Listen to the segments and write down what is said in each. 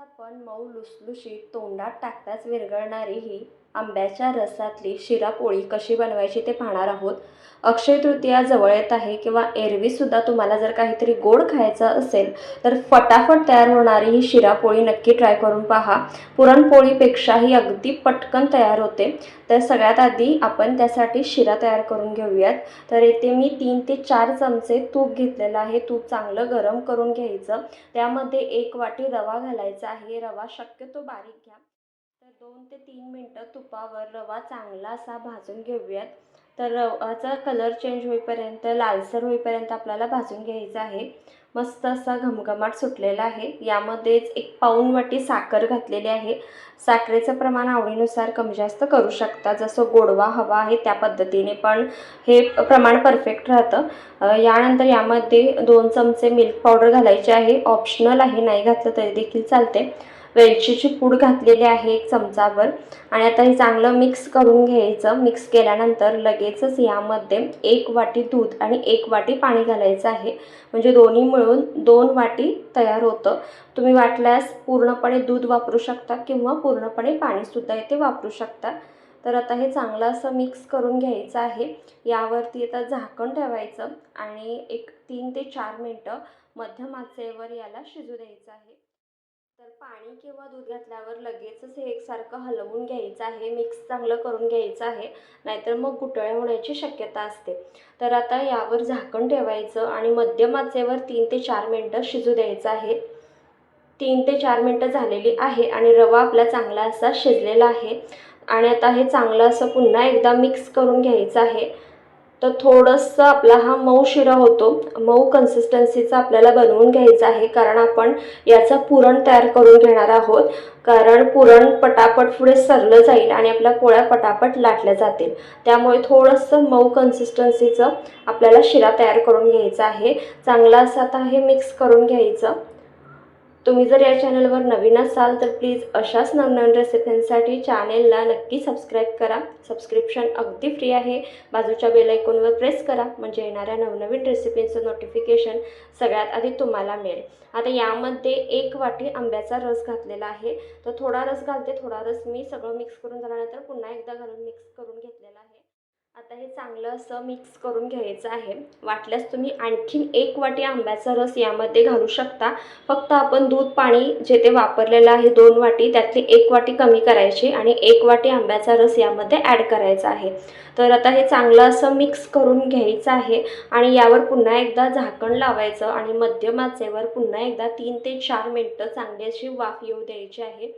आपण मऊ लुसलुशीत तोंडात टाकताच विरघळणारी ही आंब्याच्या रसातली शिरापोळी कशी बनवायची ते पाहणार आहोत. अक्षय तृतीया जवळ येत आहे किंवा एरवीसुद्धा तुम्हाला जर काहीतरी गोड खायचं असेल तर फटाफट तयार होणारी ही शिरापोळी नक्की ट्राय करून पहा. पुरणपोळीपेक्षाही अगदी पटकन तयार होते. तर सगळ्यात आधी आपण त्यासाठी शिरा तयार करून घेऊयात. तर येथे मी तीन ते चार चमचे तूप घेतलेलं आहे. तूप चांगलं गरम करून घ्यायचं. त्यामध्ये एक वाटी रवा घालायचा आहे. रवा शक्यतो बारीक घ्या. तर दोन ते तीन मिनटं तुपावर रवा चांगला असा भाजून घेऊयात. तर रवाचा कलर चेंज होईपर्यंत लालसर होईपर्यंत आपल्याला भाजून घ्यायचा आहे. मस्त असा घमघमाट सुटलेला आहे. यामध्येच एक पाऊण वाटी साखर घातलेली आहे. साखरेचं प्रमाण आवडीनुसार कमी जास्त करू शकता. जसं गोडवा हवा आहे त्या पद्धतीने पण हे प्रमाण परफेक्ट राहतं. यानंतर यामध्ये दोन चमचे मिल्क पावडर घालायचे आहे. ऑप्शनल आहे नाही घातलं तरी देखील चालते वेलचीची पूड घातलेली आहे एक चमचाभर. आणि आता हे चांगलं मिक्स करून घ्यायचं. मिक्स केल्यानंतर लगेचच यामध्ये एक वाटी दूध आणि एक वाटी पाणी घालायचं आहे. म्हणजे दोन्ही मिळून दोन वाटी तयार होतं. तुम्ही वाटल्यास पूर्णपणे दूध वापरू शकता किंवा पूर्णपणे पाणीसुद्धा इथे वापरू शकता. तर आता हे चांगलं असं मिक्स करून घ्यायचं आहे. यावरती आता झाकण ठेवायचं. आणि एक तीन ते चार मिनटं मध्यम आचेवर याला शिजू द्यायचं आहे. तर पाणी किंवा दूध घातल्यावर लगेचच हे एकसारखं हलवून घ्यायचं आहे मिक्स चांगलं करून घ्यायचं आहे नाहीतर मग गुटळ्या होण्याची शक्यता असते. तर आता यावर झाकण ठेवायचं आणि मध्यम आचेवर तीन ते चार मिनटं शिजू द्यायचं आहे. तीन ते चार मिनटं झालेली आहे आणि रवा आपला चांगला असा शिजलेला आहे. आणि आता हे चांगलं असं पुन्हा एकदा मिक्स करून घ्यायचं आहे. तर थोडंसं आपला हा मऊ शिरा होतो. मऊ कन्सिस्टन्सीचा आपल्याला बनवून घ्यायचा आहे. कारण आपण याचं पुरण तयार करून घेणार आहोत. कारण पुरण पटापट पुढे सरलं जाईल आणि आपल्या पोळ्या पटापट लाटल्या जातील. त्यामुळे थोडंसं मऊ कन्सिस्टन्सीचं आपल्याला शिरा तयार करून घ्यायचा आहे. चांगला असं आता हे मिक्स करून घ्यायचं. तुम्ही जर या चॅनलवर नवीन असाल तर प्लीज अशाच नवनवीन रेसिपींसाठी चॅनेलला नक्की सबस्क्राईब करा. सबस्क्रिप्शन अगदी फ्री आहे. बाजूच्या बेल आयकॉनवर प्रेस करा. म्हणजे येणाऱ्या नवनवीन रेसिपींचं नोटिफिकेशन सगळ्यात आधी तुम्हाला मिळेल. आता यामध्ये एक वाटी आंब्याचा रस घातलेला आहे. तर थोडा रस घालते थोडा रस मी सगळं मिक्स करून झाल्यानंतर पुन्हा एकदा घालून मिक्स करून घेतलेला आहे. आता हे चांगलं असं मिक्स करून घ्यायचं आहे. वाटल्यास तुम्ही आणखीन एक वाटी आंब्याचा रस यामध्ये घालू शकता. फक्त आपण दूध पाणी जे ते वापरलेलं आहे दोन वाटी त्यातली एक वाटी कमी करायची आणि एक वाटी आंब्याचा रस यामध्ये ॲड करायचा आहे. तर आता हे चांगलं असं मिक्स करून घ्यायचं आहे आणि यावर पुन्हा एकदा झाकण लावायचं आणि मध्यम आचेवर पुन्हा एकदा तीन ते चार मिनटं चांगली अशी वाफ येऊ द्यायची आहे.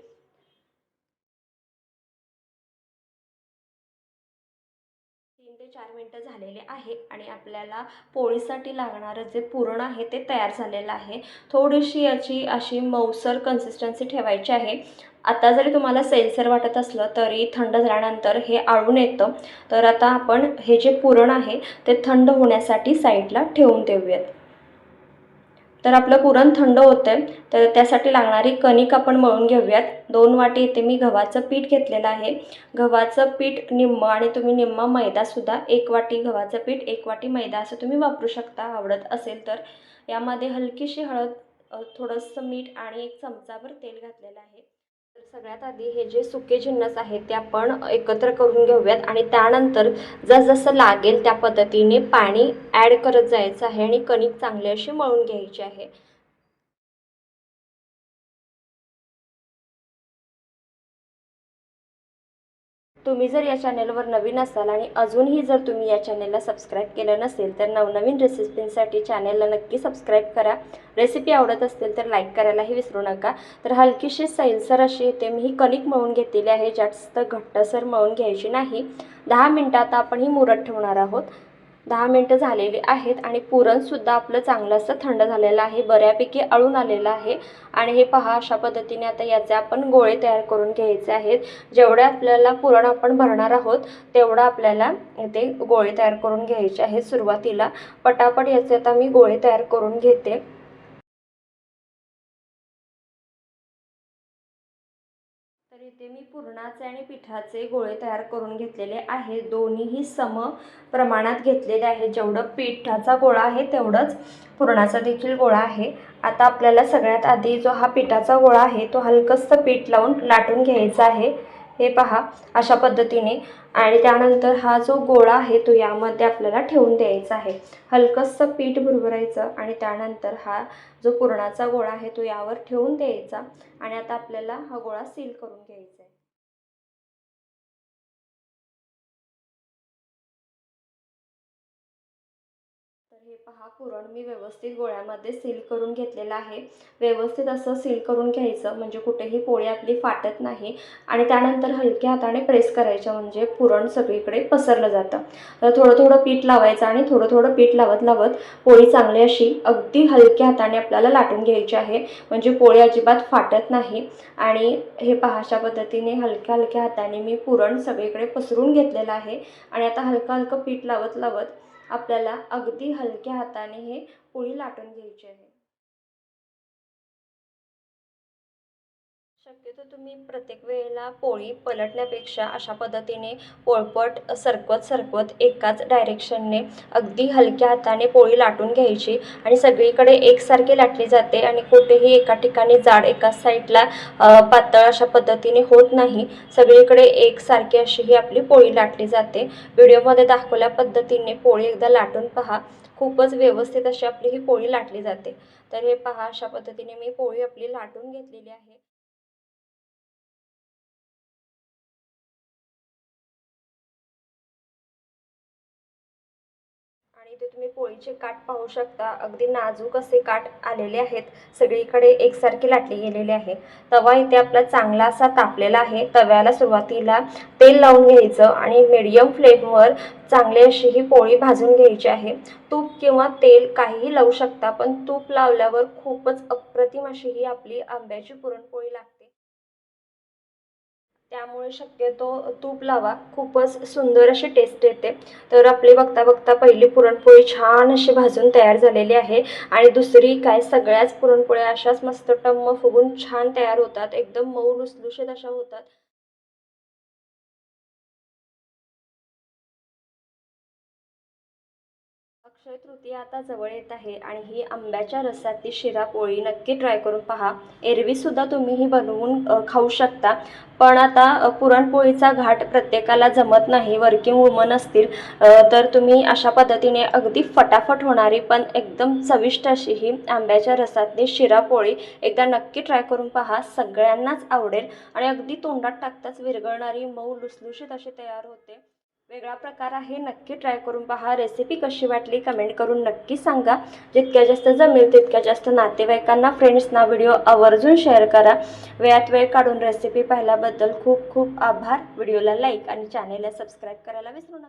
तीन ते चार मिनटं झालेले आहे आणि आपल्याला पोळीसाठी लागणारं जे पुरण आहे ते तयार झालेलं आहे. थोडीशी याची अशी मऊसर कन्सिस्टन्सी ठेवायची आहे. आता जरी तुम्हाला सैलसर वाटत असलं तरी थंड झाल्यानंतर हे आळून येतं. तर आता आपण हे जे पुरण आहे ते थंड होण्यासाठी साईडला ठेवून देऊयात. तर आपलं पुरण थंड होतं आहे तर त्यासाठी लागणारी कणिक आपण मळून घेऊयात. दोन वाटी इथे मी गव्हाचं पीठ घेतलेलं आहे. गव्हाचं पीठ निम्मं आणि तुम्ही निम्मा मैदासुद्धा एक वाटी गव्हाचं पीठ एक वाटी मैदा असं तुम्ही वापरू शकता आवडत असेल तर. यामध्ये हलकीशी हळद थोडंसं मीठ आणि एक चमचाभर तेल घातलेलं आहे. तर सगळ्यात आधी हे जे सुके जिन्नस आहेत ते आपण एकत्र करून घेऊयात आणि त्यानंतर जसजसं लागेल त्या पद्धतीने पाणी ॲड करत जायचं आहे आणि कणिक चांगली अशी मळून घ्यायची आहे. तुम्ही जर या चॅनलवर नवीन असाल आणि अजूनही जर तुम्ही या चॅनलला सबस्क्राईब केलं नसेल तर नवनवीन रेसिपींसाठी चॅनलला नक्की सबस्क्राईब करा. रेसिपी आवडत असतील तर लाईक करायलाही विसरू नका. तर हलकीशी सैलसर अशी येते. मी ही कणिक मळून घेतलेली आहे जास्त घट्टसर मळून घ्यायची नाही. दहा मिनटात आपण ही मुरत ठेवणार आहोत. दहा मिनटं झालेली आहेत आणि पुरणसुद्धा आपलं चांगलं असं थंड झालेलं आहे बऱ्यापैकी अळून आलेलं आहे. आणि हे पहा अशा पद्धतीने आता याचे आपण गोळे तयार करून घ्यायचे आहेत. जेवढे आपल्याला पुरण आपण भरणार आहोत तेवढं आपल्याला ते गोळे तयार करून घ्यायचे आहेत सुरुवातीला. पटापट याचे आता मी गोळे तयार करून घेते. इथे मी पुरणाचे आणि पिठाचे गोळे तयार करून घेतलेले आहे. दोन्हीही सम प्रमाणात घेतलेले आहे. जेवढं पिठाचा गोळा आहे तेवढंच पुरणाचा देखील गोळा आहे. आता आपल्याला सगळ्यात आधी जो हा पिठाचा गोळा आहे तो हलकंसं पीठ लावून लाटून घ्यायचा आहे. हे पहा अशा पद्धतीने. आणि त्यानंतर हा जो गोळा आहे तो यामध्ये आपल्याला ठेवून द्यायचा आहे. हलकंसं पीठ भुरभरायचं आणि त्यानंतर हा जो पुरणाचा गोळा आहे तो यावर ठेवून द्यायचा. आणि आता आपल्याला हा गोळा सील करून घ्यायचा हे पहा पुरण मी व्यवस्थित गोळ्यामध्ये सील करून घेतलेलं आहे. व्यवस्थित असं सील करून घ्यायचं म्हणजे कुठेही पोळी आपली फाटत नाही. आणि त्यानंतर हलक्या हाताने प्रेस करायचं म्हणजे पुरण सगळीकडे पसरलं जातं. तर थोडं थोडं पीठ लावायचं आणि थोडं थोडं पीठ लावत लावत पोळी चांगली अशी अगदी हलक्या हाताने आपल्याला लाटून घ्यायची आहे. म्हणजे पोळी अजिबात फाटत नाही. आणि हे पहाशा पद्धतीने हलक्या हलक्या हाताने मी पुरण सगळीकडे पसरून घेतलेलं आहे. आणि आता हलकं हलकं पीठ लावत लावत आपल्याला अगदी हलक्या हाताने हे पोळी लाटून घ्यायची आहे. म्हणजे शक्यतो तुम्ही प्रत्येक वेळेला पोळी पलटण्यापेक्षा अशा पद्धतीने पोळपट सरकवत सरकवत एकाच डायरेक्शनने अगदी हलक्या हाताने पोळी लाटून घ्यायची आणि सगळीकडे एकसारखी लाटली जाते आणि कुठेही एका ठिकाणी जाड एकाच साईडला पातळ अशा पद्धतीने होत नाही. सगळीकडे एकसारखी अशी ही आपली पोळी लाटली जाते. व्हिडिओमध्ये दाखवल्या पद्धतीने पोळी एकदा लाटून पहा. खूपच व्यवस्थित अशी आपली ही पोळी लाटली जाते. तर हे पहा अशा पद्धतीने मी पोळी आपली लाटून घेतलेली आहे. आणि इथे तुम्ही पोळीचे काठ पाहू शकता. अगदी नाजूक असे काठ आलेले आहेत. सगळीकडे एकसारखे लाटले गेलेले आहे. तवा इथे आपला चांगला असा तापलेला आहे. तव्याला सुरुवातीला तेल लावून घ्यायचं आणि मिडियम फ्लेमवर चांगली अशी ही पोळी भाजून घ्यायची आहे. तूप किंवा तेल काहीही लावू शकता पण तूप लावल्यावर खूपच अप्रतिम अशी ही आपली आंब्याची पुरणपोळी लागते. त्यामुळे शक्यतो तूप लावा. खूपच सुंदर अशी टेस्ट येते. तर आपली बघता बघता पहिली पुरणपोळी छान अशी भाजून तयार झालेली आहे. आणि दुसरी काय सगळ्याच पुरणपोळ्या अशाच मस्त टम्म फुगून छान तयार होतात. एकदम मऊ लुसलुशीत अशा होतात. अक्षय तृतीया आता जवळ येत आहे आणि ही आंब्याच्या रसातली शिरा पोळी नक्की ट्राय करून पहा. एरवीसुद्धा तुम्ही ही बनवून खाऊ शकता. पण आता पुरणपोळीचा घाट प्रत्येकाला जमत नाही वर्किंग वुमन असतील तर तुम्ही अशा पद्धतीने अगदी फटाफट होणारी पण एकदम चविष्ट अशी ही आंब्याच्या रसातली शिरा पोळी एकदा नक्की ट्राय करून पहा. सगळ्यांनाच आवडेल आणि अगदी तोंडात टाकताच विरघळणारी मऊ लुसलुशीत अशी तयार होते. वेगळा प्रकार आहे. नक्की ट्राय करून पहा. रेसिपी कशी वाटली कमेंट करून नक्की सांगा. जितक्या जास्त जमेल तितक्या जास्त नातेवाईकांना फ्रेंड्सना व्हिडिओ आवर्जून शेअर करा. वेळात वेळ काढून रेसिपी पाहिल्याबद्दल खूप खूप आभार. व्हिडिओला लाईक आणि चॅनेलला सबस्क्राईब करायला विसरू नका.